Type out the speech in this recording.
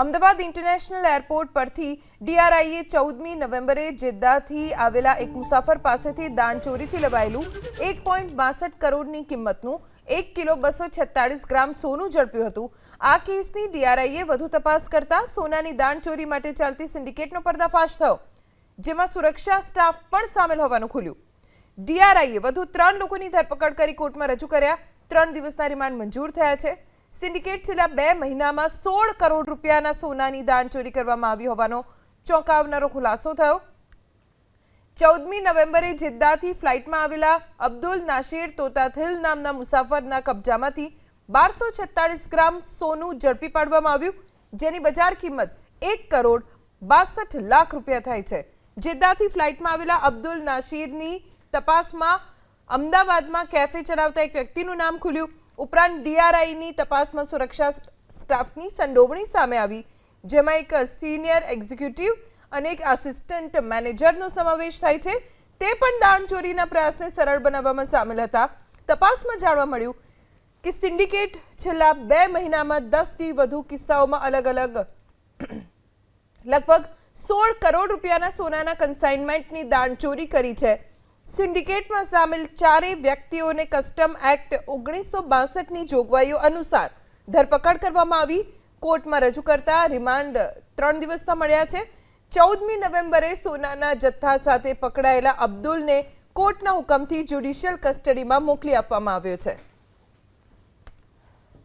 Ahmedabad international airport પરથી ડીઆરઆઈએ ચૌદમી નવેમ્બરે જેદ્દાથી આવેલા એક મુસાફર પાસેથી દાણચોરીથી લવાયેલું એક પોઈન્ટ બાસઠ કરોડની કિંમતનું એક કિલો બસો છેતાળીસ ગ્રામ સોનું ઝડપ્યું હતું. આ કેસની ડીઆરઆઈએ વધુ તપાસ કરતા સોનાની દાણચોરી માટે ચાલતી સિન્ડિકેટનો પર્દાફાશ થયો, જેમાં સુરક્ષા સ્ટાફ પણ સામેલ હોવાનું ખુલ્યું. ડીઆરઆઈએ વધુ ત્રણ લોકોની ધરપકડ કરી કોર્ટમાં રજૂ કર્યા. ત્રણ દિવસના રિમાન્ડ મંજૂર થયા છે. સિન્ડિકેટ છેલ્લા બે મહિનામાં સોળ કરોડ રૂપિયાના સોનાની દાણ ચોરી કરવામાં આવી હોવાનો ચોંકાવનારો ખુલાસો થયો. ચૌદમી નવેમ્બરે જિદ્દાથી ફ્લાઇટમાં આવેલા અબ્દુલ નાશીર તોતાથિલ નામના મુસાફરના કબજામાંથી બારસો છેતાળીસ ગ્રામ સોનું ઝડપી પાડવામાં આવ્યું, જેની બજાર કિંમત એક કરોડ બાસઠ લાખ રૂપિયા થાય છે. જિદ્દાથી ફ્લાઇટમાં આવેલા અબ્દુલ નાશીરની તપાસમાં અમદાવાદમાં કેફે ચલાવતા એક વ્યક્તિનું નામ ખુલ્યું. ઉપરાંત ડીઆરઆઈની તપાસમાં સુરક્ષા સ્ટાફની સંડોવણી સામે આવી, જેમાં એક સિનિયર એક્ઝિક્યુટિવ અને એક આસિસ્ટન્ટ મેનેજરનો સમાવેશ થાય છે. તે પણ દાણચોરીના પ્રયાસને સરળ બનાવવામાં સામેલ હતા. તપાસમાં જાણવા મળ્યું કે સિન્ડિકેટ છેલ્લા બે મહિનામાં દસથી વધુ કિસ્સાઓમાં અલગ અલગ લગભગ સોળ કરોડ રૂપિયાના સોનાના કન્સાઇનમેન્ટની દાણચોરી કરી છે. સિન્ડિકેટમાં સામેલ ચારેય વ્યક્તિઓને કસ્ટમ એક્ટ ઓગણીસો બાસઠની જોગવાઈઓ અનુસાર ધરપકડ કરવામાં આવી. કોર્ટમાં રજૂ કરતા રિમાન્ડ ત્રણ દિવસના મળ્યા છે. ચૌદમી નવેમ્બરે સોનાના જથ્થા સાથે પકડાયેલા અબ્દુલને કોર્ટના હુકમથી જ્યુડિશિયલ કસ્ટડીમાં મોકલી આપવામાં આવ્યો છે.